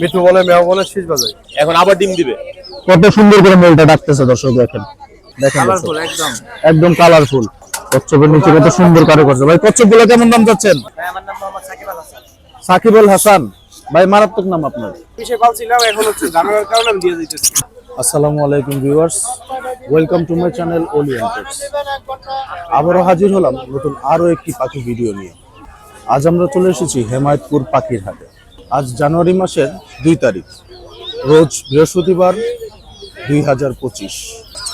মিঠু বলে মেয়া বলে শীষ বাজায় এখন আবার ডিম দিবে। কত সুন্দর করে মেলটা ডাকতেছে দর্শক দেখেন। দেখেন একদম। একদম কালারফুল কচ্ছপের নিচে কত সুন্দর কারুকার্য। ভাই কচ্ছপগুলো কেমন দাম যাচ্ছেন? নাম মোহাম্মদ সাকিব আল হাসান। সাকিবুল হাসান। ভাই মারাত্মক নাম আপনার। কিসে পালছিলাম এখন হচ্ছে জানার কারণে আমি দিয়ে দিতেছি। আসসালামু আলাইকুম viewers welcome to my channel ওলিয়ান pets আবারও হাজির হলাম নতুন আরও একটি পাখি ভিডিও নিয়ে। আজ আমরা চলে এসেছি হেমায়তপুর পাখির হাটে। আজ জানুয়ারি মাসের দুই তারিখ রোজ বৃহস্পতিবার দুই হাজার পঁচিশ।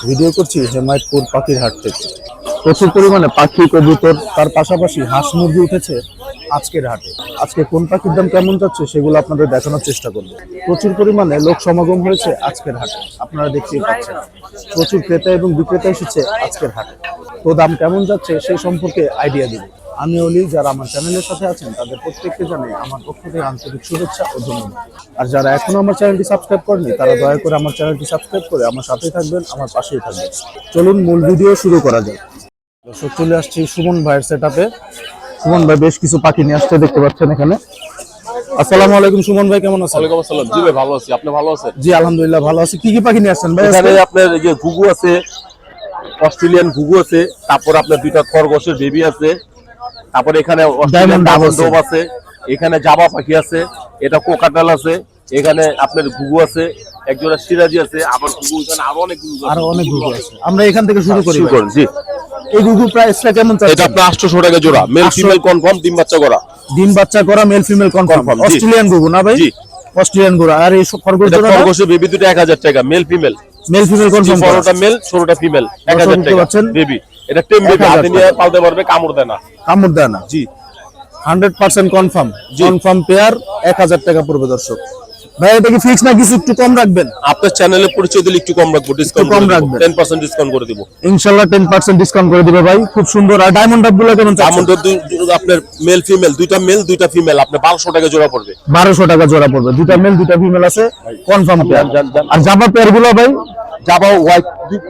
ভিডিও করছি হেমায়তপুর পাখির হাট থেকে। প্রচুর পরিমাণে পাখি কবুতর। তার পাশাপাশি হাঁস মুরগি উঠেছে আজকের হাটে। আজকে কোন পাখির দাম কেমন যাচ্ছে সেগুলো আপনাদের দেখানোর চেষ্টা করব। প্রচুর পরিমাণে লোক সমাগম হয়েছে আজকের হাটে। আপনারা দেখতেই পাচ্ছেন। প্রচুর ক্রেতা এবং বিক্রেতা এসেছে আজকের হাটে। তো দাম কেমন যাচ্ছে সেই সম্পর্কে আইডিয়া দিব আমি অলি যারা আমার চ্যানেলের সাথে আছেন তাদের প্রত্যেককে জানাই আমার পক্ষ থেকে আন্তরিক শুভেচ্ছা ও ধন্যবাদ। আর যারা এখনও আমার চ্যানেলটি সাবস্ক্রাইব করেনি তারা দয়া করে আমার চ্যানেলটি সাবস্ক্রাইব করে আমার সাথেই থাকবেন আমার পাশেই থাকবেন চলুন মূল ভিডিও শুরু করা যাক। দর্শক চলে আসছি সুমন ভাইয়ের সেট সুমন ভাই বেশ কিছু পাখি নিয়ে আসছে দেখতে পাচ্ছেন এখানে। আসসালামু আলাইকুম সুমন ভাই কেমন আছেন? ওয়ালাইকুম আসসালাম। জি ভাই ভালো আছি। আপনি ভালো আছেন? জি আলহামদুলিল্লাহ ভালো আছি। কি কি পাখি নিয়ে আসছেন ভাই এখানে আপনার এই যে ঘুঘু আছে অস্ট্রেলিয়ান ঘুঘু আছে তারপর আপনার দুইটা খরগোশের বেবি আছে তারপর এখানে অস্ট্রেলিয়ান ডাবল আছে। ডোব আছে এখানে জাবা পাখি আছে এটা কোকাটাল আছে এখানে আপনার ঘুঘু আছে একজোড়া সিরাজি আছে আবার ঘুঘু এখানে আরও অনেক ঘুঘু আরও অনেক গুগু আছে। আমরা এখান থেকে শুরু করি শুরু। জি। এই গুগু প্রাইসটা কেমন চাচ্ছেন? এটা আপনার আটশোশো টাকা জোড়া মেল ফিমেল কনফার্ম ডিম বাচ্চা করা। ডিম বাচ্চা করা মেল ফিমেল কনফার্ম অস্ট্রেলিয়ান গুগু না ভাই? জি। অস্ট্রেলিয়ান গুগু আর এই খরগোশ এটা জোড়া খরগোশের বেবি দুটো এক হাজার টাকা male female male female confirm ষোলোটা মেল ষোলোটা ফিমেল এক হাজার বুঝতে টাকা। পারছেন? বেবি এটা টেম বেবি 1000 হাতে নিয়ে পালতে পারবে কামড় দেয় না। কামড় দেয় না। জি। Hundred percent confirm. Confirm pair এক হাজার টাকা পড়বে দর্শক। ভাই এটা কি ফিক্স না কিছু একটু কম রাখবেন? আপনার চ্যানেলে পরিচয় দিলে একটু কম রাখব ডিসকাউন্ট কম রাখবেন। রাখব টেন পার্সেন্ট ডিসকাউন্ট করে দিব। ডিসকাউন্ট করে দিবে ভাই খুব সুন্দর। আর ডায়মন্ড ডাবগুলো কেমন দুই- আপনার মেল ফিমেল দুইটা মেল দুইটা ফিমেল আপনি টাকা জোড়া পড়বে। টাকা জোড়া পড়বে। দুটা মেল দুটা ফিমেল আছে কনফার্ম পেয়ার। আর জামা পেয়ারগুলো ভাই? জাবা হোয়াইট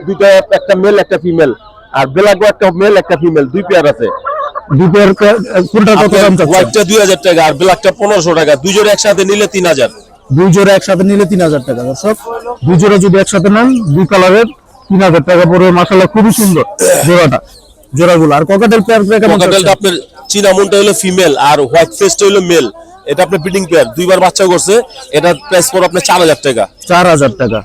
দুইটা একটা মেল একটা ফিমেল আর বেলাগো একটা মেল একটা ফিমেল দুই পেয়ার আছে। দুই পেয়ার কোনটা কত দাম চাচ্ছেন? হোয়াইটটা দুই হাজার টাকা আর ব্ল্যাকটা পনেরোশো টাকা। দুই জোড়া একসাথে নিলে তিন হাজার। দুই জোড়া একসাথে নিলে তিন হাজার টাকা দর্শক। দুই জোড়া যদি একসাথে নেন দুই কালারের তিন হাজার টাকা পড়বে। মাসাল্লাহ খুবই সুন্দর জোড়াটা জোড়াগুলো। আর ককাটেল পেয়ার কেমন কোকাটেলটা? আপনার চিনামনটা হলো ফিমেল আর হোয়াইট ফেসটা হলো মেল এটা আপনার ব্রিডিং পেয়ার দুইবার বাচ্চা করছে। এটা প্রাইস পড়বে আপনার চার হাজার টাকা। চার হাজার টাকা।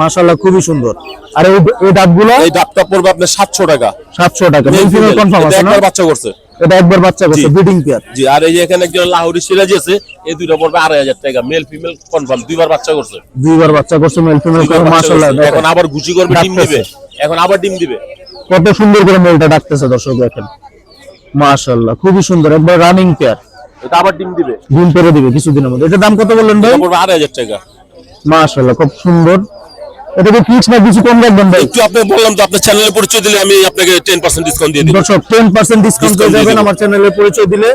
মাসাল্লাহ খুবই সুন্দর। আর এই এই ডাবগুলো এই ডাবটা পড়বে আপনার সাতশো টাকা। সাতশো টাকা। মেল ফিমেল কনফার্ম আছে একবার বাচ্চা করছে। এটা একবার বাচ্চা করছে ব্রিডিং পেয়ার। জি আর এই যে এখানে একজন লাহোরি সিরাজি আছে এই দুইটা পড়বে আড়াই হাজার টাকা মেল ফিমেল কনফার্ম দুইবার বাচ্চা করছে। দুইবার বাচ্চা করছে মেল ফিমেল বাচ্চা এখন আবার ঘুষি করবে ডিম দিবে। এখন আবার ডিম দিবে। কত সুন্দর করে মেলটা ডাকতেছে দর্শক দেখেন। মাশাল্লাহ খুবই সুন্দর একবার রানিং পেয়ার এটা আবার ডিম দিবে। ডিম পেরে দিবে কিছুদিনের মধ্যে। এটা দাম কত বললেন ভাই? পড়বে আড়াই হাজার টাকা। মাশাল্লাহ খুব সুন্দর। এটা কি ফিক্স না কিছু কম রাখবেন ভাই। একটু আপনি বললাম তো আপনার চ্যানেলে পরিচয় দিলে আমি আপনাকে টেন পার্সেন্ট ডিসকাউন্ট দিয়ে দিই দর্শক টেন পার্সেন্ট ডিসকাউন্ট পেয়ে যাবেন আমার চ্যানেলে পরিচয় দিলে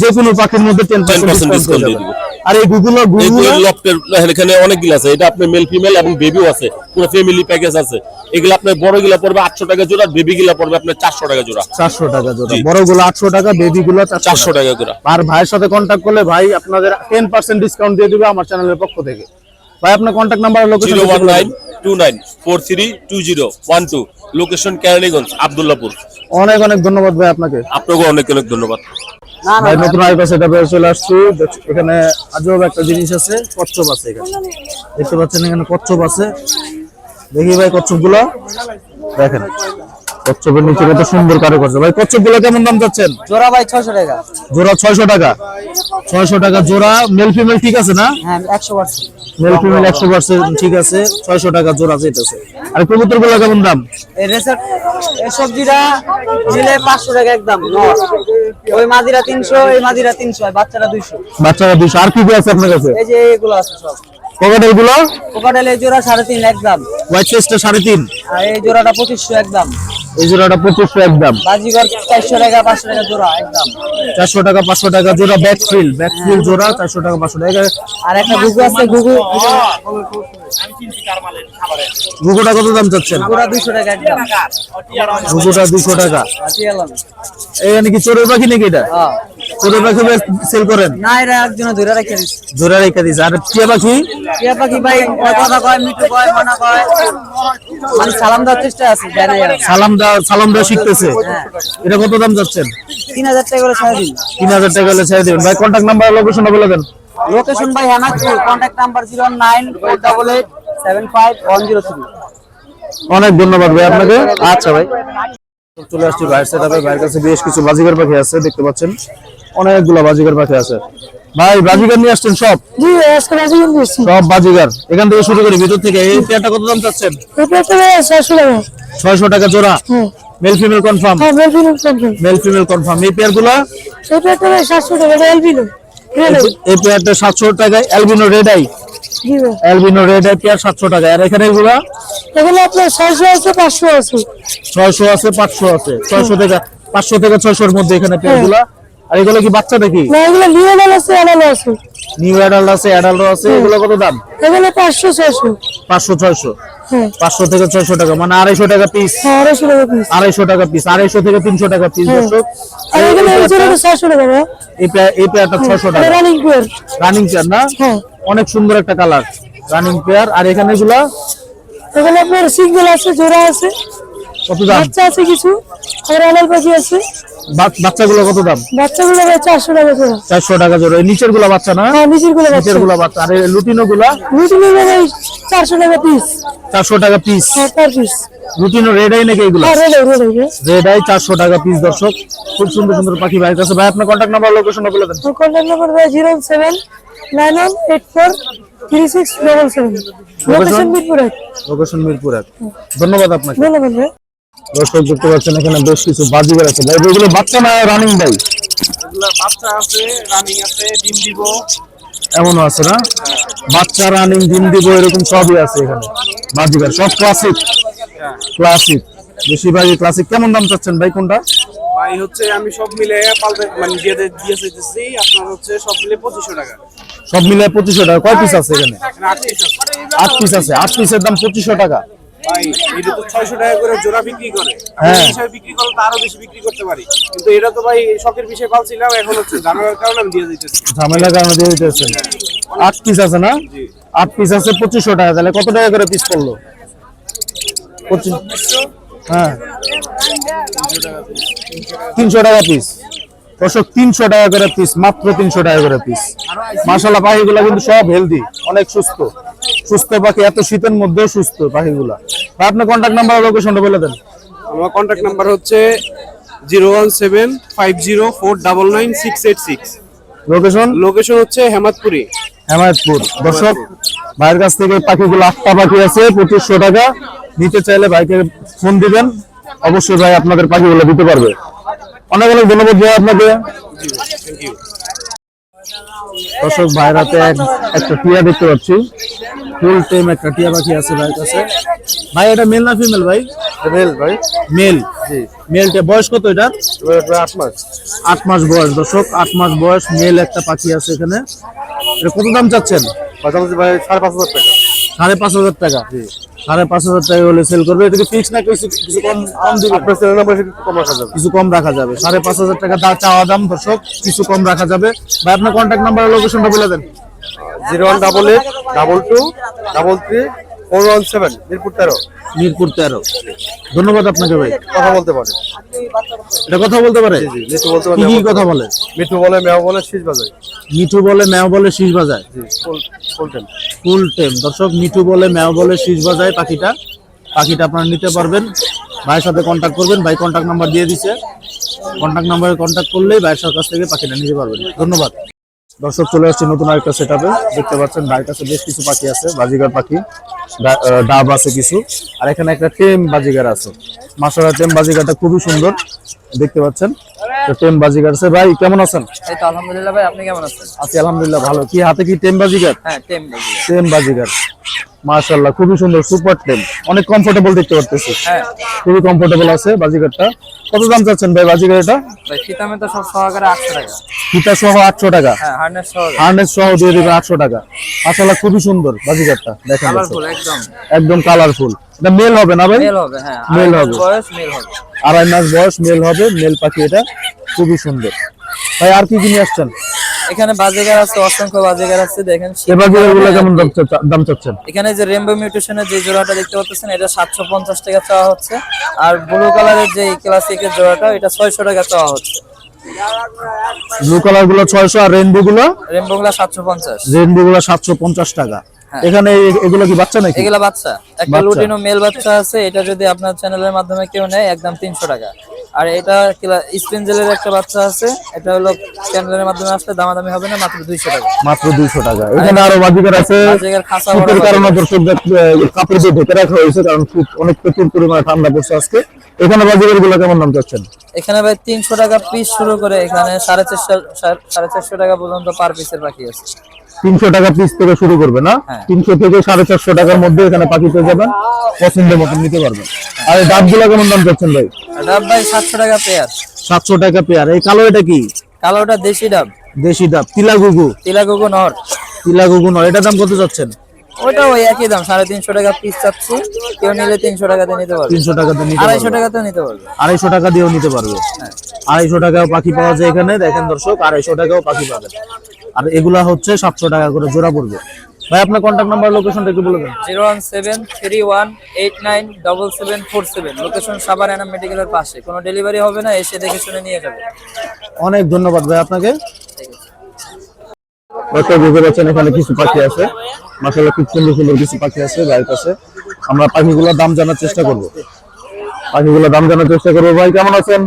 যে কোনো পাখির মধ্যে 10% ডিসকাউন্ট দিয়ে যাবেন আর এই গুগল গুগল লফটের এখানে অনেকগুলো আছে। এটা আপনার মেল ফিমেল এবং বেবিও আছে। পুরো ফ্যামিলি প্যাকেজ আছে। এগুলো আপনার বড়গুলা পড়বে আটশো টাকা জোড়া বেবি গুলা পড়বে আপনার চারশো টাকা জোড়া। চারশো টাকা জোড়া। জি। বড়গুলো আটশো টাকা বেবি গুলো চারশো টাকা জোড়া। আর ভাইয়ের সাথে কন্ট্যাক্ট করলে ভাই আপনাদের টেন পার্সেন্ট ডিসকাউন্ট দিয়ে দিবে আমার চ্যানেলের পক্ষ থেকে। ভাই আপনার contact number location zero one nine two nine four three two zero one two location Keraniganj Abdullahpur. অনেক অনেক ধন্যবাদ ভাই আপনাকে। আপনাকেও অনেক অনেক ধন্যবাদ। ভাই নতুন আরেকটা সেটা চলে আসছি। এখানে আজব একটা জিনিস আছে কচ্ছপ আছে এখানে। দেখতে পাচ্ছেন এখানে কচ্ছপ আছে। দেখি ভাই কচ্ছপগুলো দেখেন কচ্ছপের নিচে কত সুন্দর কারুকার্য। ভাই কচ্ছপগুলো কেমন দাম যাচ্ছেন? জোড়া ভাই ছয়শো টাকা। জোড়া ছয়শো টাকা। ছয়শো টাকা জোড়া মেল ফিমেল ঠিক আছে না? হ্যাঁ একশো পার্সেন্ট। মেল ফিমেল একশো পার্সেন্ট ঠিক আছে ছয়শো টাকা জোড়া যেতেছে। আর কবুতরগুলো কেমন দাম? এই রেসার এই সবজিটা নিলে পাঁচশো টাকা একদম ওই মাদিরা তিনশো এই মাদিরা তিনশো আর বাচ্চারা দুইশো। বাচ্চারা 200 আর কি কি আছে আপনার কাছে? এই যে এগুলো আছে সব। ককাটেলগুলো? কোকাটেল এই জোড়া সাড়ে তিন একদম। হোয়াইট চেস্টটা সাড়ে তিন? আর এই জোড়াটা পঁচিশশো একদম। এই জোড়াটা পঁচিশশো একদম। বাজিগর চারশো টাকা পাঁচশো টাকা জোড়া একদম। চারশো টাকা পাঁচশো টাকা জোড়া ব্যাক ফিল ব্যাক ফিল জোড়া চারশো টাকা পাঁচশো টাকা। আর একটা গুগু আছে গুগু ঘুঘুটা কত দাম চাচ্ছেন? জোড়া দুইশো টাকা একদম। ঘুঘুটা দুশো টাকা। এখানে কি চোরের পাখি নাকি এটা? হ্যাঁ। ছোট পাখি সেল করেন? না এরা একজনে ধরে রেখে দিচ্ছে জোড়া রেখে দিছে। আর টিয়া পাখি? টিয়া পাখি ভাই কথা কয় মিঠু কয় মানা কয়? মানে সালাম দেওয়ার চেষ্টা আছে দেয় সালাম দেওয়া সালাম দেওয়া শিখতেছে। এটা কত দাম যাচ্ছেন? তিন হাজার টাকা করে ছাড়া দিন। তিন হাজার টাকা ছেড়ে দেবেন। ভাই কন্ট্যাক্ট নাম্বার লোকেশনটা বলে দেন। লোকেশন ভাই Hemadpur contact number zero nine four double eight seven five one zero three অনেক ধন্যবাদ ভাই আপনাকে। আচ্ছা ভাই। চলে আসছি ভাইয়ের সেটাপে ভাইয়ের কাছে বেশ কিছু বাজিগার পাখি আছে দেখতে পাচ্ছেন। অনেকগুলো বাজিগার পাখি আছে। ভাই বাজিগার নিয়ে আসছেন সব? জি আজকে রাজি দিয়েছি সব বাজিগার। এখান থেকে শুরু করি ভিতর থেকে। এই পেয়ারটা কত দাম চাচ্ছেন? এটা তো ছয়শো টাকা। ছয়শো টাকা জোড়া? হ্যাঁ মেল ফিমেল কনফার্ম হ্যাঁ মেলফিনো কমপ্লেন মেল ফিমেল কনফার্ম এই পেয়ারগুলা এটা তো সাতশো টাকা এটা এলবিনো এই পেয়ারটা সাতশো টাকায়। Albino red eye albino red eye pair সাতশো টাকা। আর এখানে এগুলা? এখানে আপনার ছয়শো আছে পাঁচশো আছে। ছয়শো আছে পাঁচশো আছে। ছয়শো থেকে পাঁচশো থেকে ছয়শোর মধ্যে এখানে পেয়ারগুলা আর এগুলো কি বাচ্চা দেখি না এগুলো লিওনাল আছে আনালো আছে। নিউ অ্যাডাল্ট আছে অ্যাডাল্ট আছে। এগুলো কত দাম? এখানে পাঁচশো ছয়শো। পাঁচশো ছয়শো। হ্যাঁ। পাঁচশো থেকে ছয়শো টাকা। মানে আড়াইশো টাকা পিস হ্যাঁ আড়াইশো টাকা পিস আড়াইশো টাকা পিস আড়াইশো থেকে তিনশো টাকা পিস হ্যাঁ। দর্শক। আর জন্য ছয়শো টাকা ভাই। এই এই পেয়ারটা টাকা। রানিং পেয়ার রানিং পেয়ার না? হ্যাঁ। অনেক সুন্দর একটা কালার। রানিং পেয়ার আর এখানে গুলা এখানে আপনার সিঙ্গেল আছে জোড়া আছে। কত দাম? বাচ্চা আছে কিছু। আর আলাল পাখি আছে। বাচ্চাগুলো কত দাম? বাচ্চাগুলো ভাই চারশো টাকা জোড়া। চারশো টাকা জোড়া। নিচেরগুলা বাচ্চা না? হ্যাঁ নিচেরগুলো বাচ্চা। নিচেরগুলা বাচ্চা। আর লুটিনো গুলা ভাই চারশো টাকা পিস চারশো টাকা পিস হ্যাঁ per piece lutino red eye নাকি এগুলা? আর রেডে রেডে রেড আই চারশো টাকা পিস দর্শক। খুব সুন্দর সুন্দর পাখি ভাই কাছে ভাই আপনার কন্ট্যাক্ট নাম্বার লোকেশন বলে দেন। কন্ট্যাক্ট নাম্বার ভাই zero seven nine one eight four three six double seven location Mirpur এক। লোকেশন মিরপুর এক। ধন্যবাদ আপনাকে। ধন্যবাদ ভাই। দর্শক দেখতে পাচ্ছেন এখানে বেশ কিছু বাজিগার আছে ভাই এগুলো বাচ্চা না রানিং ভাই? বাচ্চা আছে রানিং আছে ডিম দিব। এমনও আছে না? বাচ্চা রানিং ডিম দিব এরকম সবই আছে এখানে। বাজিকার সব ক্লাসিক ক্লাসিক বেশিরভাগই ক্লাসিক কেমন দাম চাচ্ছেন ভাই কোনটা? ভাই হচ্ছে আমি সব মিলে পাল্টে মানে দিয়ে দিয়ে চাইতেছি আপনার হচ্ছে সব মিলে পঁচিশশো টাকা। সব মিলে পঁচিশশো টাকা। কয় পিস আছে এখানে। আট পিস আছে। আট পিসের দাম পঁচিশশো টাকা। ভাই এটা তো ছয়শো টাকা করে জোড়া বিক্রি করে। হ্যাঁ। আমি বিক্রি করলে তো আরও বেশি বিক্রি করতে পারি। কিন্তু এটা তো ভাই শখের বিষয় পালছিলাম এখন হচ্ছে জানার কারণে আমি দিয়ে দিতেছি। ঝামেলার কারণে দিয়ে দিতেছেন আট পিস আছে না? আট পিস আছে পঁচিশশো টাকা। তাহলে কত টাকা করে পিস পড়ল? হ্যাঁ। তিনশো টাকা পিস দর্শক তিনশো টাকা করে পিস মাত্র তিনশো টাকা করে পিস মাসাল্লাহ পাখিগুলো কিন্তু সব হেলদি অনেক সুস্থ। সুস্থ পাখি এত শীতের মধ্যেও সুস্থ পাখিগুলা। আপনার কন্ট্যাক্ট নাম্বার লোকেশনটা বলে দেন। আমার কন্ট্যাক্ট নাম্বার হচ্ছে zero one seven five zero four double nine six eight six. Location location হচ্ছে হেমাদপুরি। হেমায়তপুর দর্শক ভাইয়ের কাছ থেকে পাখিগুলো আটটা পাখি আছে পঁচিশশো টাকা। নিতে চাইলে ভাইকে ফোন দিবেন। অবশ্যই ভাই আপনাদের পাখিগুলো দিতে পারবে। অনেক অনেক ধন্যবাদ ভাই আপনাকে। দর্শক ভাইয়ের হাতে একটা টিয়া দেখতে পাচ্ছি। ফুল টাইম একটা টিয়া পাখি আছে ভাইয়ের কাছে। ভাই এটা মেল না ফিমেল ভাই? মেল ভাই। মেল। জি। মেলটা বয়স কত এটা? আট মাস। আট মাস বয়স দর্শক আট মাস বয়স মেল একটা পাখি আছে এখানে। এটা কত দাম চাচ্ছেন? পাশাপাশি ভাই সাড়ে পাঁচ হাজার টাকা। সাড়ে পাঁচ হাজার টাকা। সাড়ে পাঁচ হাজার টাকা হলে সেল করবে। এটাকে ফিক্স না কিছু কিছু কম কম দিবে। আপনার চ্যানেল নাম্বার কম রাখা যাবে। কিছু কম রাখা যাবে। সাড়ে পাঁচ হাজার টাকা দা চাওয়া দাম দর্শক কিছু কম রাখা যাবে। ভাই আপনার কন্ট্যাক্ট নাম্বার লোকেশনটা বলে দেন। Zero one double eight double two double three four one seven Mirpur তেরো। মিরপুর তেরো। ধন্যবাদ আপনাকে ভাই। কথা বলতে পারে। এটা কথা বলতে পারে? মিঠু বলতে কি কি কথা বলে? মিঠু বলে মেয়া বলে শীষ বাজায়। মিঠু বলে ম্যাও বলে শীষ বাজায়? ফুল টেম। দর্শক মিঠু বলে ম্যাও বলে শীষ বাজায় পাখিটা। পাখিটা আপনারা নিতে পারবেন। ভাইয়ের সাথে কন্ট্যাক্ট করবেন। ভাই কন্ট্যাক্ট নাম্বার দিয়ে দিছে। কন্ট্যাক্ট নাম্বারে কন্ট্যাক্ট করলেই ভাইয়ের কাছ থেকে পাখিটা নিতে পারবেন। ধন্যবাদ। দর্শক চলে আসছে নতুন আরেকটা সেট দেখতে পাচ্ছেন ভাইয়ের কাছে বেশ কিছু পাখি আছে, বাজিগার পাখি ডাব আছে কিছু। আর এখানে একটা টেম বাজিগার আছে। মাসারা টেম বাজিগারটা খুবই সুন্দর, দেখতে পাচ্ছেন। তো টেম বাজিগার আছে। ভাই কেমন আছেন? এই তো আলহামদুলিল্লাহ ভাই আপনি কেমন আছেন? আছি আলহামদুলিল্লাহ ভালো। কি হাতে কি টেম বাজিগার? হ্যাঁ টেম টেম বাজিগার। মাশাআল্লাহ খুবই সুন্দর সুপার টেম। অনেক কমফোর্টেবল দেখতে পারতেছি। হ্যাঁ। খুবই কমফোর্টেবল আছে বাজিগারটা। কত দাম চাচ্ছেন ভাই বাজিগার এটা? ভাই শীতামে তো সব সহকারে আটশো টাকা। ফিতা সহ আটশো টাকা? হ্যাঁ হার্নেস সহ। হার্নেস সহ দিয়ে টাকা। মাশাআল্লাহ খুবই সুন্দর বাজিগারটা। দেখেন কালারফুল একদম। একদম কালারফুল এটা মেল হবে না ভাই? মেল হবে হ্যাঁ। মাস হবে। বয়স মেল হবে। আড়াই মাস বয়স মেল হবে। মেল পাখি এটা খুবই সুন্দর। ভাই আর কি কি নিয়ে আসছেন? এখানে বাজেগার আছে অসংখ্য বাজেগার আছে দেখেন এ বাজিগারগুলো কেমন দাম চাচ্ছেন? এখানে যে রেমবো মিউটেশনের যে জোড়াটা দেখতে পাচ্ছেন এটা সাতশো পঞ্চাশ টাকা চাওয়া হচ্ছে। আর ব্লু কালারের যে ক্লাসিকের জোড়াটা এটা ছয়শো টাকা চাওয়া হচ্ছে। ব্লু কালারগুলো ছয়শো আর রেনবো গুলো? রেমবো গুলা সাতশো পঞ্চাশ। রেনবো গুলো সাতশো পঞ্চাশ টাকা। এখানে এগুলো কি বাচ্চা নাকি? এগুলা বাচ্চা। একটা লুটিনো মেল বাচ্চা আছে এটা যদি আপনার চ্যানেলের মাধ্যমে কেউ নেয় একদম তিনশো টাকা। আর এটা স্পেঞ্জেলের একটা বাচ্চা আছে এটা হলো চ্যানেলের মাধ্যমে আসলে দামাদামি হবে না মাত্র দুইশো টাকা। মাত্র দুইশো টাকা। এখানে আরও বাজিকার আছে। কারণে দর্শক কাপড় দিয়ে ঢেকে রাখা হয়েছে কারণ শীত অনেক প্রচুর পরিমাণে ঠান্ডা পড়ছে আজকে। এখানে বাজিকারগুলো কেমন দাম চাচ্ছেন? এখানে ভাই তিনশো টাকা পিস শুরু করে এখানে সাড়ে চারশো সাড়ে চারশো টাকা পর্যন্ত পার পিসের পাখি আছে। তিনশো টাকা পিস থেকে শুরু করবে না? হ্যাঁ। তিনশো থেকে সাড়ে চারশো টাকার মধ্যে এখানে পাখি পেয়ে যাবেন পছন্দের মতন নিতে পারবেন। আর এই ডাবগুলো কেমন দাম চাচ্ছেন ভাই? ডাব ভাই সাতশো টাকা পেয়ার সাতশো টাকা পেয়ার এই কালো এটা কি? কালোটা দেশি ডাব। দেশি ডাব। তিলা গুগু তিলাগুগু নর। তিলা গুগু নয় এটার দাম কত যাচ্ছেন ওটা ওই একই দাম সাড়ে তিনশো টাকা পিস চাচ্ছি। কেউ নিলে তিনশো টাকাতে নিতে পারবে। তিনশো টাকাতে নিতে আড়াইশো টাকাতেও নিতে পারবে। আড়াইশো টাকা দিয়েও নিতে পারবে। আড়াইশো টাকাও পাখি পাওয়া যায় এখানে দেখেন দর্শক আড়াইশো টাকাও পাখি পাবেন আর এগুলা হচ্ছে সাতশো টাকা করে জোড়া পড়বে। ভাই আপনার কন্ট্যাক্ট নাম্বার লোকেশনটা একটু বলে দেন। Zero one seven three one eight nine double seven four seven. Location Savar Enam মেডিকেলের পাশে। কোনো ডেলিভারি হবে না এসে দেখে শুনে নিয়ে যাবে। অনেক ধন্যবাদ ভাই আপনাকে। হয়তো বুঝতে পারছেন এখানে কিছু পাখি আছে। মাসাল্লাহ খুব সুন্দর সুন্দর কিছু পাখি আছে ভাইয়ের কাছে। আমরা পাখিগুলোর দাম জানার চেষ্টা করব। পাখিগুলোর দাম জানার চেষ্টা করব। ভাই কেমন আছেন?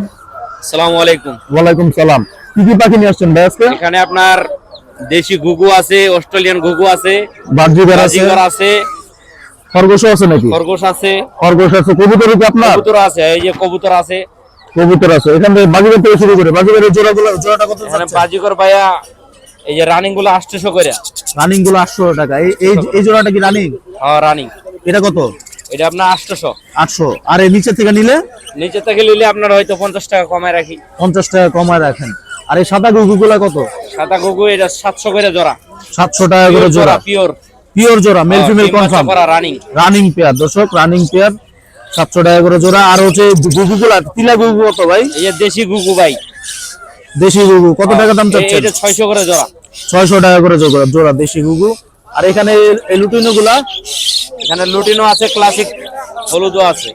সালামু আলাইকুম। ওয়ালাইকুম সালাম। কি কি পাখি নিয়ে আসছেন ভাই আজকে? এখানে আপনার দেশি ঘুঘু আছে অস্ট্রেলিয়ান ঘুঘু আছে বাজিগর আছে খরগোশও আছে নাকি? খরগোশ আছে। খরগোশ আছে। কবুতর কি আপনার? কবুতর আছে এই যে কবুতর আছে। কবুতর আছে। এখান থেকে বাজিগার থেকে শুরু করে বাজিগারের জোড়াগুলো জোড়াটা কত এখানে বাজিকর ভাইয়া এই যে রানিংগুলো আটশোশো করে রানিংগুলো আটশো টাকা এই এই জোড়াটা কি রানিং হ্যাঁ রানিং এটা কত এটা আপনার আটশোশো আটশো আর এই নিচে থেকে নিলে নিচে থেকে নিলে আপনার হয়তো পঞ্চাশ টাকা কমায় রাখি পঞ্চাশ টাকা কমায় রাখেন আর এই সাদা গুগুগুলা কত সাদা ঘুঘু এটা সাতশো করে জোড়া সাতশো টাকা করে জোড়া পিওর পিওর জোড়া male female confirm running running pair দর্শক রানিং পেয়ার সাতশো টাকা করে জোড়া আর হচ্ছে গুগুগুলা তিলা গুগু কত ভাই এই যে দেশি ঘুঘু ভাই দেশি গুগু কত টাকা দাম চাচ্ছেন? এটা ছয়শো করে জোড়া। ছয়শো টাকা করে জোড়া জোড়া দেশি গুগু আর এখানে এই লুটিনো গুলা এখানে লুটিনো আছে ক্লাসিক হলুদও আছে।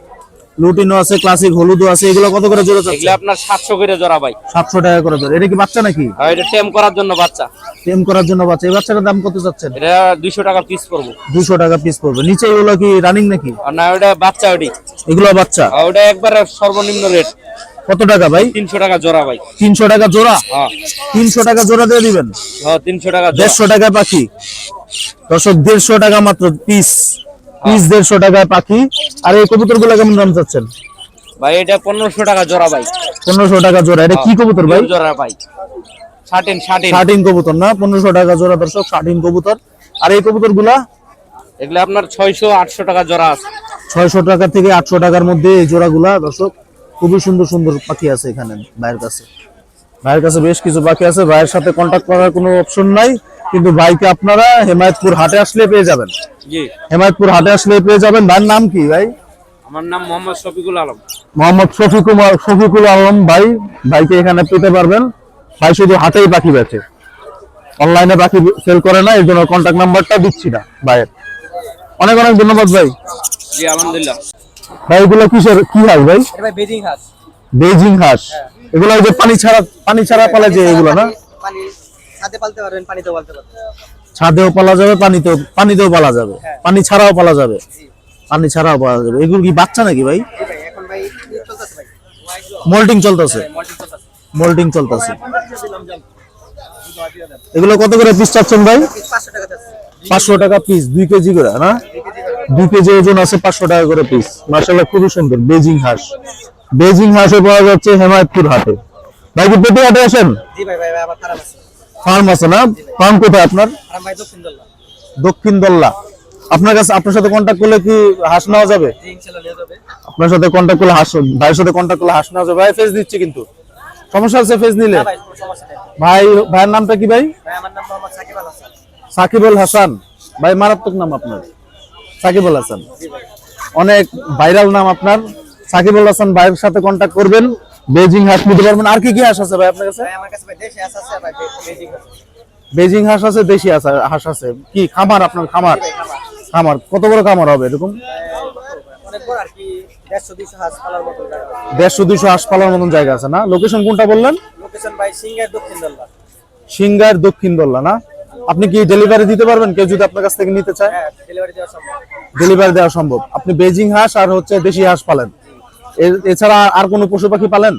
লুটিনো আছে ক্লাসিক হলুদও আছে এগুলো কত করে জোড়া চাচ্ছে এগুলো আপনার সাতশো করে জোড়া ভাই। সাতশো টাকা করে জোড়া। এটা কি বাচ্চা নাকি? আর এটা টেম করার জন্য বাচ্চা। টেম করার জন্য বাচ্চা। এই বাচ্চাটার দাম কত চাচ্ছেন? এটা দুইশো টাকা পিস করব দুশো টাকা পিস পড়বে। নিচে এগুলো কি রানিং নাকি? না ওটা বাচ্চা ওটি। এগুলো বাচ্চা? আর ওটা একবারে সর্বনিম্ন রেট কত টাকা ভাই? তিনশো টাকা জোড়া ভাই। তিনশো টাকা জোড়া? হ্যাঁ। তিনশো টাকা জোড়া দিয়ে দিবেন? হ্যাঁ তিনশো টাকা দেড়শো টাকা পাখি। দর্শক দেড়শো টাকা মাত্র পিস পিস দেড়শো টাকায় পাখি। আর এই কবুতরগুলো কেমন দাম চাচ্ছেন? ভাই এটা পনেরোশো টাকা জোড়া ভাই। পনেরোশো টাকা জোড়া। এটা কি কবুতর ভাই? জোড়া ভাই। ষাটিন ষাটিন শার্টিন কবুতর না? পনেরোশো টাকা জোড়া দর্শক শার্টিন কবুতর। আর এই কবুতরগুলা এগুলো আপনার ছয়শো আটশো টাকা জোড়া আছে। ছয়শো টাকা থেকে আটশো টাকার মধ্যে এই জোড়াগুলা দর্শক। খুবই সুন্দর সুন্দর পাখি আছে এখানে ভাইয়ের কাছে। ভাইয়ের কাছে বেশ কিছু পাখি আছে ভাইয়ের সাথে কন্ট্যাক্ট করার কোনো অপশন নাই কিন্তু ভাইকে আপনারা হেমায়তপুর হাটে আসলে পেয়ে যাবেন। হেমায়তপুর হাটে আসলে পেয়ে যাবেন ভাইয়ের নাম কি ভাই? আমার নাম মোহাম্মদ শফিকুল আলম। মোহাম্মদ শফিকুল শফিকুল আলম ভাই ভাইকে এখানে পেতে পারবেন। ভাই শুধু হাতেই পাখি বেচে। অনলাইনে পাখি সেল করে না এর জন্য কন্ট্যাক্ট নাম্বারটা দিচ্ছি না ভাইয়ের। অনেক অনেক ধন্যবাদ ভাই। জি আলহামদুলিল্লাহ। ভাই এগুলো কিসের কি হাঁস ভাই? বেডিং হাঁস। বেজিং হাঁস। এগুলো ওই যে পানি ছাড়া পানি ছাড়া পালে যে এগুলো না? পানি ছাদে পালতে পারবেন পানিতেও পালতে পারবেন। ছাদেও পালা যাবে পানিতেও পানিতেও পালা যাবে। পানি ছাড়াও পালা যাবে। পানি ছাড়াও পালা যাবে। এগুলো কি বাচ্চা নাকি ভাই? এখন ভাই চলতেছে ভাই। মোল্টিং চলতেছে। মোল্টিং চলতেছে। এগুলো কত করে পিস চাচ্ছেন ভাই? পাঁচশো টাকা পিস দুই কেজি করে না? দুই কেজি ওজন আছে পাঁচশো টাকা করে পিস মার্শাল্লাহ খুবই সুন্দর। বেজিং হাঁস। বেজিং হাঁসও পাওয়া যাচ্ছে হেমায়তপুর হাটে। ভাই কি পেটে হাটে আসেন? ফার্ম আছে। না? ফার্ম কোথায় আপনার? দক্ষিণ দল্লা। আপনার কাছে আপনার সাথে কন্ট্যাক্ট করলে কি হাঁস নেওয়া যাবে? আপনার সাথে কন্ট্যাক্ট করলে হাঁস ভাইয়ের সাথে কন্ট্যাক্ট করলে হাঁস নেওয়া যাবে। ভাই ফেস দিচ্ছে কিন্তু। সমস্যা আছে ফেস নিলে। ভাই ভাইয়ের নামটা কি ভাই? সাকিব আল সাকিবুল হাসান। ভাই মারাত্মক নাম আপনার। সাকিবুল হাসান। অনেক ভাইরাল নাম আপনার। সাকিবুল হাসান ভাইয়ের সাথে কন্ট্যাক্ট করবেন। বেজিং হাঁস নিতে পারবেন। আর কি কি হাঁস আছে ভাই আপনার কাছে? আমার কাছে দেশি হাঁস আছে ভাই বেজিং বেজিং হাঁস আছে দেশি আছে হাঁস আছে। কি খামার আপনার? খামার। খামার। কত বড় খামার হবে এরকম? দেড়শো দুইশো হাঁস পালার মতো দেড়শো দুইশো হাঁস পালার মতন জায়গা আছে না? লোকেশন কোনটা বললেন? লোকেশন ভাই সিঙ্গার দক্ষিণ দল্লা সিঙ্গার দক্ষিণ দোল্লা না? আপনি কি ডেলিভারি দিতে পারবেন? কেউ যদি আপনার কাছ থেকে নিতে চায়? হ্যাঁ ডেলিভারি দেওয়া সম্ভব। ডেলিভারি দেওয়া সম্ভব। আপনি বেজিং হাঁস আর হচ্ছে দেশি হাঁস পালেন। এছাড়া আর কোনো পশু পাখি পালেন?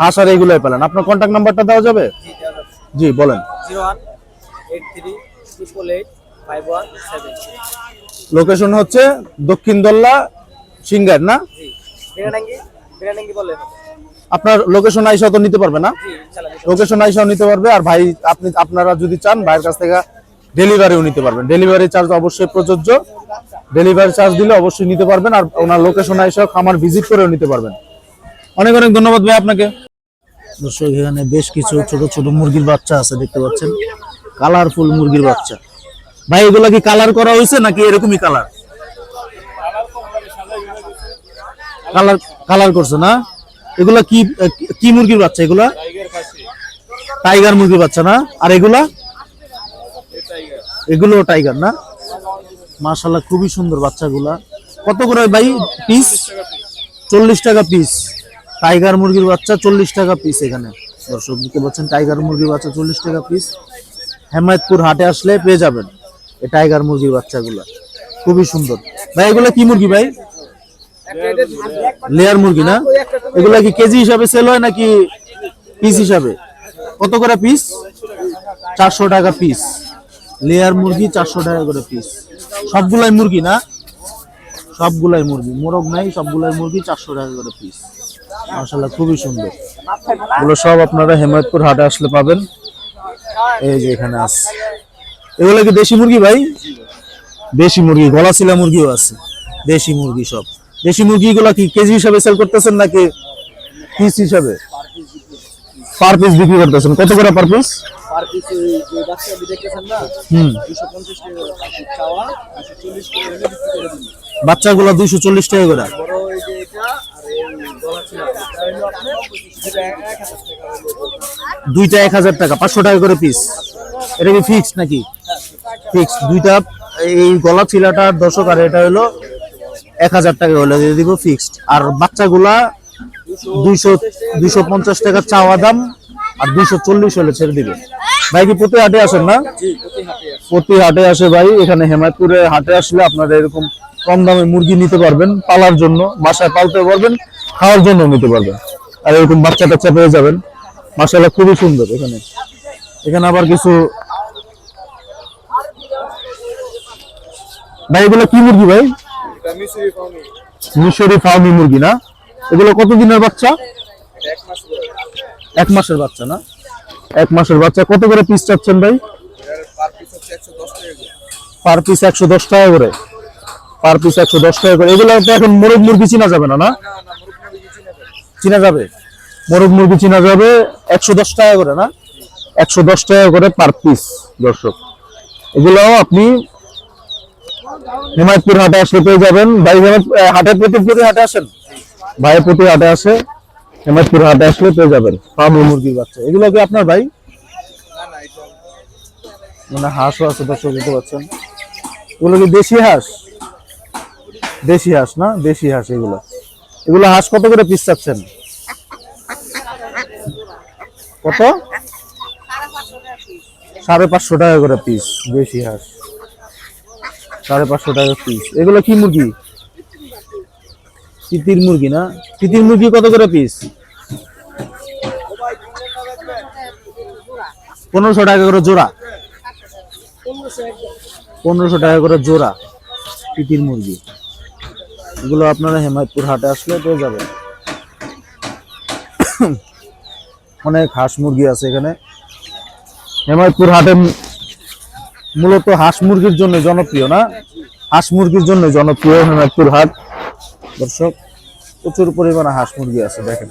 হাঁস আর এইগুলোই পেলেন। আপনার কন্ট্যাক্ট নাম্বারটা দেওয়া যাবে? জি বলেন। লোকেশন হচ্ছে দক্ষিণ দোল্লা সিঙ্গার না? বলে আপনার লোকেশন আইসা তো নিতে পারবে না। লোকেশন আইসাও নিতে পারবে। আর ভাই আপনি আপনারা যদি চান ভাইয়ের কাছ থেকে ডেলিভারিও নিতে পারবেন। ডেলিভারি চার্জ অবশ্যই প্রযোজ্য। ডেলিভারি চার্জ দিলে অবশ্যই নিতে পারবেন আর ওনার লোকেশন আইসাও খামার ভিজিট করেও নিতে পারবেন। অনেক অনেক ধন্যবাদ ভাই আপনাকে। দর্শক এখানে বেশ কিছু ছোট ছোট মুরগির বাচ্চা আছে দেখতে পাচ্ছেন। কালারফুল মুরগির বাচ্চা। ভাই এগুলা কি কালার করা হয়েছে নাকি এরকমই কালার কালার কালার করছে না? এগুলা কি কি মুরগির বাচ্চা এগুলা? টাইগার মুরগির বাচ্চা না? আর এগুলা? এগুলো টাইগার না? মাশাল্লাহ খুবই সুন্দর বাচ্চাগুলা। কত করে ভাই? পিস? চল্লিশ টাকা পিস। টাইগার মুরগির বাচ্চা চল্লিশ টাকা পিস এখানে। দর্শক, দেখতে পাচ্ছেন, টাইগার মুরগির বাচ্চা চল্লিশ টাকা পিস। হেমায়তপুর হাটে আসলে পেয়ে যাবেন এই টাইগার মুরগির বাচ্চাগুলা। খুবই সুন্দর। ভাই, এগুলা কি মুরগি ভাই? লেয়ার মুরগি না? এগুলা কি কেজি হিসাবে সেল হয় নাকি পিস হিসাবে? কত করে পিস চারশো টাকা পিস লেয়ার মুরগি চারশো টাকা করে পিস সবগুলাই মুরগি না? সবগুলাই মুরগি। মোরগ নাই সবগুলাই মুরগি চারশো টাকা করে পিস মাশাল্লাহ খুবই সুন্দর। এগুলো সব আপনারা হেমায়তপুর হাটে আসলে পাবেন। এই যে এখানে আছে। এগুলো কি দেশি মুরগি ভাই? দেশি মুরগি গলাশিলা মুরগিও আছে। দেশি মুরগি সব। দেশি মুরগিগুলো কি কেজি হিসাবে সেল করতেছেন নাকি পিস হিসাবে? পার পিস বিক্রি করতেছেন। কত করে পার পিস আর কিছু যে বাচ্চা দেখতেছেন না? হুম। দুশো পঞ্চাশ টাকা চাওয়া টাকা হলে বিক্রি করে দিন। বাচ্চাগুলো দুইশো চল্লিশ টাকা করে। বড় এই যে এটা আর এই গলা ছিল এটা হলো আপনার যেটা এক হাজার টাকা হলো দুইটা এক হাজার টাকা পাঁচশো টাকা করে পিস এটা কি ফিক্সড নাকি? ফিক্সড দুইটা এই গলা চিলাটার দশক আর এটা হলো এক হাজার টাকা হলে দিয়ে দিব ফিক্সড আর বাচ্চাগুলা দুইশো দুইশো পঞ্চাশ টাকা চাওয়া দাম আর দুইশো চল্লিশ হলে ছেড়ে দিবে। ভাই কি প্রতি হাটে আসেন না? প্রতি হাটে আসে। ভাই এখানে হেমায়তপুরে হাটে আসলে আপনারা এরকম কম দামে মুরগি নিতে পারবেন পালার জন্য বাসায় পালতে পারবেন খাওয়ার জন্য নিতে পারবেন। আর এরকম বাচ্চা টাচ্চা পেয়ে যাবেন। মাসাল্লাহ খুবই সুন্দর এখানে। এখানে আবার কিছু ভাই এগুলো কি মুরগি ভাই? মিশরি ফার্মি মুরগি না? এগুলো কত দিনের বাচ্চা। এক মাসের বাচ্চা না? এক মাসের বাচ্চা। কত করে পিস চাচ্ছেন ভাই? পার পিস একশো দশ টাকা করে। পার পিস একশো দশ টাকা করে। এগুলো তো এখন মোরগ মুরগি চিনা যাবে না না? চিনা যাবে। মোরগ মুরগি চিনা যাবে একশো দশ টাকা করে না? একশো দশ টাকা করে পার পিস দর্শক। এগুলো আপনি হিমায়তপুর হাটে আসলে পেয়ে যাবেন। ভাই হাটের প্রতি প্রতি হাটে আসেন? ভাইয়ের প্রতি হাটে আসে হিমায়তপুর হাটে আসলে পেয়ে যাবেন। ফার্মি মুরগির বাচ্চা। এগুলো কি আপনার ভাই? মানে হাঁসও আছে দর্শক দেখতে পাচ্ছেন। এগুলো কি দেশি হাঁস? দেশি হাঁস না? দেশি হাঁস এগুলো। এগুলো হাঁস কত করে পিস চাচ্ছেন? কত? সাড়ে পাঁচশো টাকা করে পিস দেশি হাঁস। সাড়ে পাঁচশো টাকা পিস এগুলো কি মুরগি? তিতির মুরগি না? তিতির মুরগি কত করে পিস পনেরোশো টাকা করে জোড়া। পনেরোশো টাকা করে জোড়া তিতির মুরগি। এগুলো আপনারা হেমায়তপুর হাটে আসলে পেয়ে যাবেন। অনেক হাঁস মুরগি আছে এখানে। হেমায়তপুর হাটে মূলত হাঁস মুরগির জন্য জনপ্রিয় না? হাঁস মুরগির জন্য জনপ্রিয় হেমায়তপুর হাট। দর্শক, প্রচুর পরিমাণে হাঁস মুরগি আছে, দেখেন।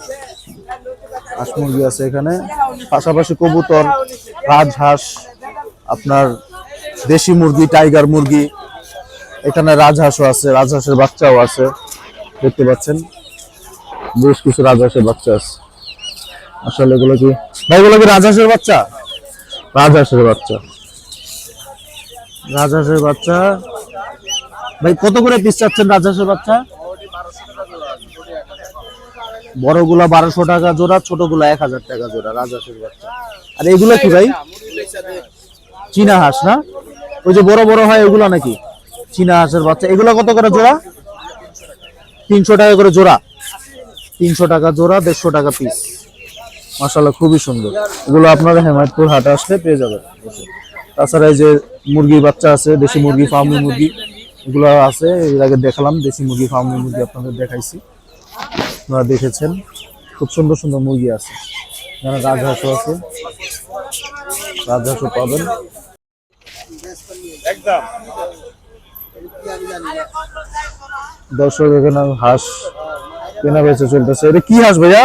হাঁস মুরগি আছে এখানে। পাশাপাশি কবুতর রাজহাঁস আপনার দেশি মুরগি, টাইগার মুরগি, এখানে রাজহাঁসও আছে রাজহাঁসের বাচ্চাও আছে, দেখতে পাচ্ছেন। বেশ কিছু রাজহাঁসের বাচ্চা আছে। আসলে এগুলো কি ভাই, এগুলো কি রাজহাঁসের বাচ্চা? রাজহাঁসের বাচ্চা। রাজহাঁসের বাচ্চা। ভাই, কত করে পিস চাচ্ছেন রাজহাঁসের বাচ্চা? বড়গুলা বারোশো টাকা জোড়া ছোটগুলা এক হাজার টাকা জোড়া রাজহাঁসের বাচ্চা। আর এগুলা কি ভাই? চীনা হাঁস না? ওই যে বড় বড় হয় এগুলা নাকি? চীনা হাঁসের বাচ্চা। এগুলা কত করে জোড়া? তিনশো টাকা করে জোড়া। তিনশো টাকা জোড়া, দেড়শো টাকা পিস মাসাল্লাহ খুবই সুন্দর। এগুলো আপনারা হেমায়তপুর হাটে আসলে পেয়ে যাবেন। তাছাড়া এই যে মুরগির বাচ্চা আছে দেশি মুরগি ফার্মি মুরগি এগুলো আছে এর আগে দেখালাম দেশি মুরগি ফার্মি মুরগি আপনাদের দেখাইছি। আপনারা দেখেছেন খুব সুন্দর সুন্দর মুরগি আছে। এখানে রাজহাঁসও আছে রাজহাঁসও পাবেন। দর্শক এখানে হাঁস কেনা বেচা চলতেছে। এটা কি হাঁস ভাইয়া?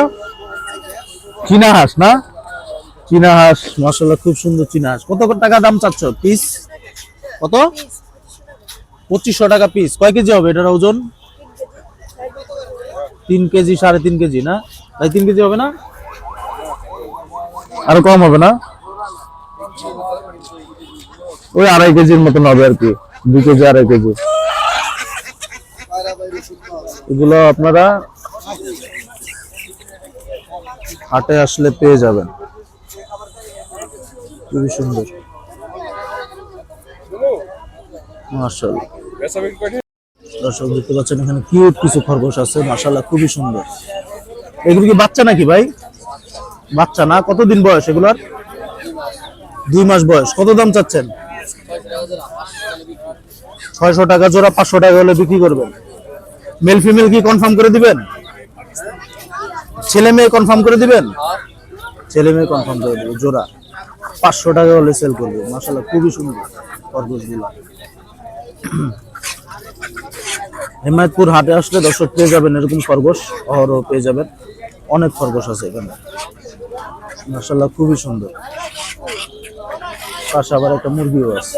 চীনা হাঁস না? চীনা হাঁস মাসাল্লাহ খুব সুন্দর চীনা হাঁস। কত টাকা দাম চাচ্ছ? পিস কত? পঁচিশশো টাকা পিস কয় কেজি হবে এটার ওজন? তিন কেজি, সাড়ে তিন কেজি, না? তাই তিন কেজি হবে না? আরও কম হবে না? ওই আড়াই কেজির মতন হবে আর কি। দুই কেজি, আড়াই কেজি। এগুলো আপনারা হাটে আসলে পেয়ে যাবেন। খুবই সুন্দর। মার্শাল্লাহ দর্শক, দেখতে পাচ্ছেন এখানে কিউট কিছু খরগোশ আছে মাশাল্লাহ খুবই সুন্দর। এগুলো কি বাচ্চা নাকি ভাই? বাচ্চা না? কতদিন বয়স এগুলার? দুই মাস বয়স। কত দাম চাচ্ছেন? ছয়শো টাকা জোড়া, পাঁচশো টাকা হলে বিক্রি করবেন। মেল ফিমেল কি কনফার্ম করে দিবেন? ছেলে, মেয়ে কনফার্ম করে দিবেন? ছেলে, মেয়ে কনফার্ম করে দেবে জোড়া। পাঁচশো টাকা হলে সেল করবে। মাসাল্লাহ খুবই সুন্দর খরগোশগুলো। হেমায়তপুর হাটে আসলে দর্শক পেয়ে যাবেন এরকম খরগোশ, অহরহ পেয়ে যাবেন। অনেক খরগোশ আছে এখানে। মাসাল্লাহ খুবই সুন্দর। পাশে আবার একটা মুরগিও আছে।